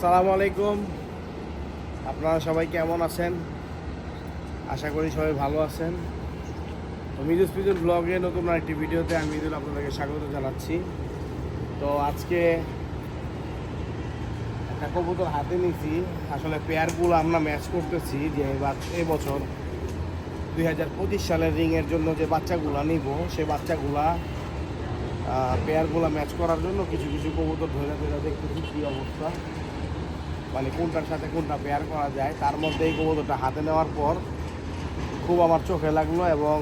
আসসালামু আলাইকুম। আপনারা সবাই কেমন আছেন? আশা করি সবাই ভালো আছেন। তো মিজুস পিজুল ব্লগে নতুন একটি ভিডিওতে আমি মিজুল আপনাদেরকে স্বাগত জানাচ্ছি। তো আজকে একটা কবুতর হাতে নিয়েছি। আসলে পেয়ারগুলো আমরা ম্যাচ করতেছি যে বাচ- এবছর দুই হাজার পঁচিশ সালের রিংয়ের জন্য যে বাচ্চাগুলা নিব, সে বাচ্চাগুলা পেয়ারগুলো ম্যাচ করার জন্য কিছু কিছু কবুতর ধরে ধরে দেখতেছি কী অবস্থা। মানে কোনটার সাথে কোনটা পেয়ার করা যায়, তার মধ্যে এই কবুতরটা হাতে নেওয়ার পর খুব আমার চোখে লাগল এবং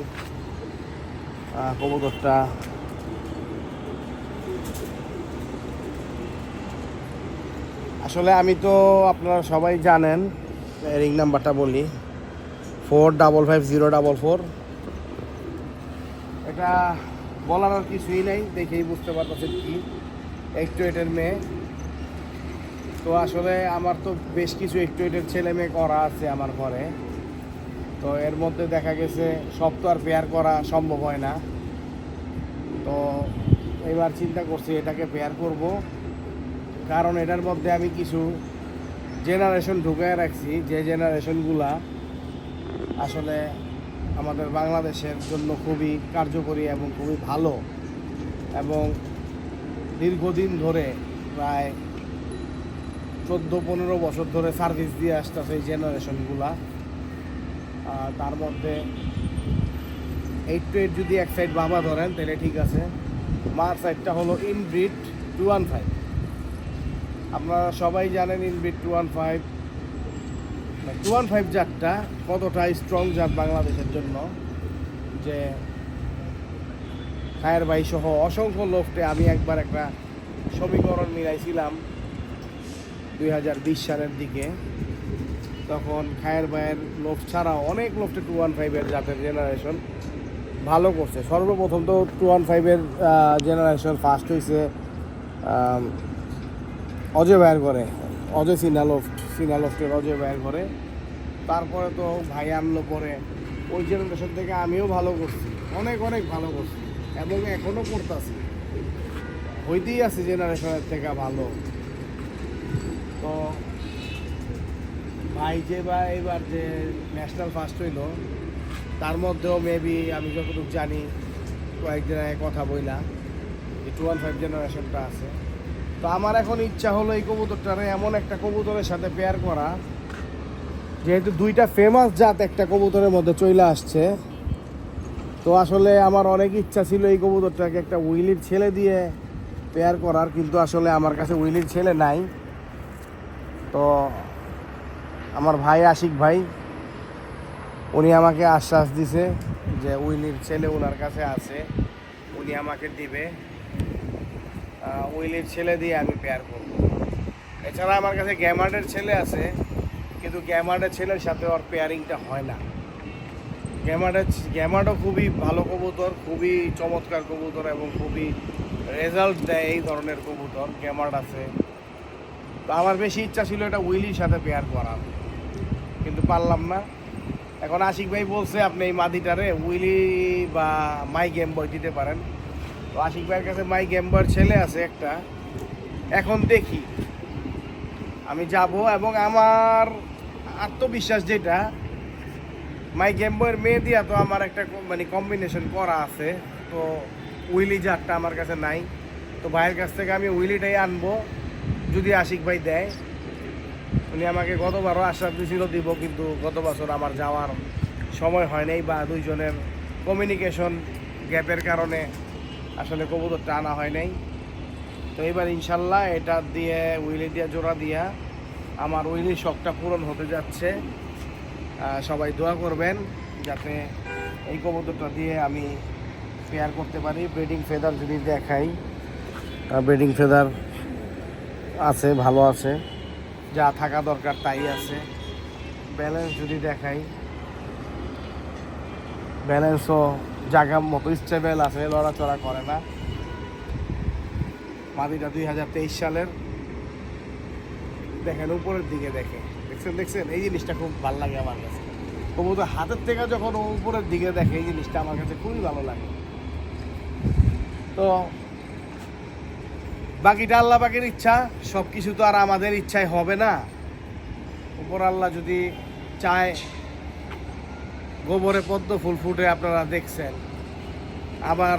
কবুতরটা আসলে আমি তো আপনারা সবাই জানেন রিং নাম্বারটা বলি four double five zero double four এটা বলার আর কিছুই নেই, দেখেই বুঝতে পারতেছেন কি, একটু এটের মেয়ে। তো আসলে আমার তো বেশ কিছু একটু এটের ছেলে মেয়ে করা আছে আমার ঘরে। তো এর মধ্যে দেখা গেছে সব তো আর পেয়ার করা সম্ভব হয় না। তো এবার চিন্তা করছি এটাকে পেয়ার করব। কারণ এটার মধ্যে আমি কিছু জেনারেশন ঢুকায় রাখছি, যে জেনারেশনগুলা আসলে আমাদের বাংলাদেশের জন্য খুবই কার্যকরী এবং খুবই ভালো। এবং দীর্ঘদিন ধরে প্রায় চোদ্দ পনেরো বছর ধরে সার্ভিস দিয়ে আসতেছে এই জেনারেশনগুলা তার মধ্যে এইট টু এইট যদি এক সাইড বাবা ধরেন, তাহলে ঠিক আছে। মার সাইডটা হলো ইনব্রিড টু ওয়ান ফাইভ আপনারা সবাই জানেন inbred two one five two one five জাতটা কতটা স্ট্রং জাত বাংলাদেশের জন্য, যে খায়ের ভাই সহ অসংখ্য লোকটে আমি একবার একটা সমীকরণ মিলাইছিলাম। দুই হাজার বিশ সালের দিকে, তখন খায়ের ভাইয়ের লোভ ছাড়া অনেক লোকটে টু ওয়ান ফাইভের জাতের জেনারেশন ভালো করছে। সর্বপ্রথম তো টু ওয়ান ফাইভের জেনারেশন ফার্স্ট হয়েছে অজয় ভাইয়ের ঘরে। অজয় সিনালোফট সিনালোফটের অজয় ভাইয়ের ঘরে। তারপরে তো ভাই আনলো পরে। ওই জেনারেশন থেকে আমিও ভালো করছি। অনেক অনেক ভালো করছি। এবং এখনও করতেছি। হইতেই আছে জেনারেশনের থেকে ভালো। তো ভাই যে বা এবার যে ন্যাশনাল ফার্স্ট হইল, তার মধ্যেও মেবি আমি যতটুকু জানি, কয়েকদিন আগে কথা বইলা যে টু ওয়ান ফাইভ জেনারেশনটা আছে। তো আমার এখন ইচ্ছা হলো এই কবুতরটারে এমন একটা কবুতরের সাথে পেয়ার করা, যেহেতু দুইটা ফেমাস জাত একটা কবুতরের মধ্যে চলে আসছে, তো আসলে আমার অনেক ইচ্ছা ছিল এই কবুতরটাকে একটা উইলির ছেলে দিয়ে পেয়ার করার, কিন্তু আসলে আমার কাছে উইলির ছেলে নাই। তো আমার ভাই আশিক ভাই, উনি আমাকে আশ্বাস দিছে যে উইলির ছেলে ওনার কাছে আছে, উনি আমাকে দিবে। উইলির ছেলে দিয়ে আমি পেয়ার করব। এছাড়া আমার কাছে গ্যামার্ডের ছেলে আছে, কিন্তু গ্যামার্ডের ছেলের সাথে ওর পেয়ারিংটা হয় না। গ্যামার্ডের গ্যামার্ডও খুবই ভালো কবুতর, খুবই চমৎকার কবুতর এবং খুবই রেজাল্ট দেয় এই ধরনের কবুতর, গ্যামার্ড আছে। তো আমার বেশি ইচ্ছা ছিল এটা উইলির সাথে পেয়ার করার, কিন্তু পারলাম না। এখন আশিক ভাই বলছে, আপনি এই মাদিটারে উইলি বা মাই গেম বয় দিতে পারেন। তো আশিক ভাইয়ের কাছে মাই গেম বয়ের ছেলে আছে একটা। এখন দেখি, আমি যাব এবং আমার আত্মবিশ্বাস যেটা, মাই গেম বয়ের মেয়ে দিয়া তো আমার একটা মানে কম্বিনেশন করা আছে। তো উইলি জাতটা আমার কাছে নাই। তো ভাইয়ের কাছ থেকে আমি উইলিটাই আনব। যদি আশিক ভাই দেয়, উনি আমাকে গতবারও আশ্বাস দিয়েছিল দিব কিন্তু গত বছর আমার যাওয়ার সময় হয় নাই বা দুইজনের কমিউনিকেশন গ্যাপের কারণে আসলে কবুতরটা আনা হয় নাই। তো এবার ইনশাল্লাহ এটা দিয়ে, উইলি দিয়া জোড়া দিয়া আমার উইলির শখটা পূরণ হতে যাচ্ছে। সবাই দোয়া করবেন যাতে এই কবুতরটা দিয়ে আমি পেয়ার করতে পারি। ব্রিডিং ফেদার যদি দেখাই ব্রিডিং ফেদার আছে, ভালো আছে। যা থাকা দরকার তাই আছে। ব্যালেন্স যদি দেখাই ব্যালেন্সও জায়গা মতো স্টেবেল আছে, লড়াচড়া করে না। মাদিটা দুই হাজার তেইশ সালের। দেখেন, উপরের দিকে দেখে দেখছেন দেখছেন? এই জিনিসটা খুব ভালো লাগে আমার কাছে। কবুতর হাতের থেকে যখন উপরের দিকে দেখে, এই জিনিসটা আমার কাছে খুবই ভালো লাগে। তো বাকিটা আল্লাহ পাকের ইচ্ছা সব কিছু তো আর আমাদের ইচ্ছায় হবে না। উপর আল্লাহ যদি চায়, গোবরে পদ্ম ফুল ফুটে আপনারা দেখছেন। আবার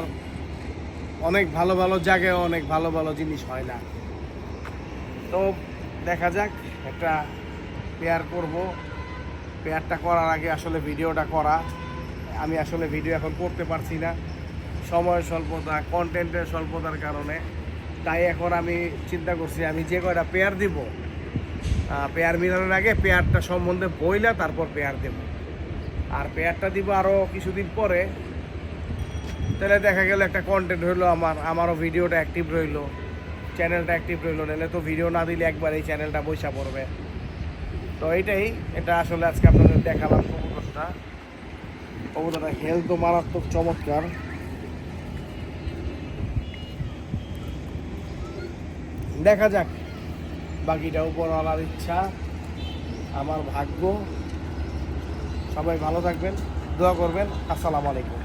অনেক ভালো ভালো জায়গায় অনেক ভালো ভালো জিনিস হয় না। তো দেখা যাক, একটা পেয়ার করব। পেয়ারটা করার আগে আসলে ভিডিওটা করা। আমি আসলে ভিডিও এখন করতে পারছি না। সময় স্বল্পতা কন্টেন্টের স্বল্পতার কারণে। তাই এখন আমি চিন্তা করছি, আমি যে কয়টা পেয়ার দিব পেয়ার মিলানোর আগে পেয়ারটা সম্বন্ধে বইলা তারপর পেয়ার দেব। আর পেয়ারটা দিব আরও কিছুদিন পরে। তাহলে দেখা গেল একটা কন্টেন্ট হইল আমার, আমারও ভিডিওটা অ্যাক্টিভ রইল চ্যানেলটা অ্যাক্টিভ রইল, নাহলে তো ভিডিও না দিলে একবার এই চ্যানেলটা বৈশা পড়বে। তো এইটাই, এটা আসলে আজকে আপনাদের দেখালাম কবুতরটা কবুতরটা হেলথ মারাত্মক চমৎকার। দেখা যাক। বাকিটা উপরওয়ালার ইচ্ছা। আমার ভাগ্য। সবাই ভালো থাকবেন দোয়া করবেন। আসসালামু আলাইকুম।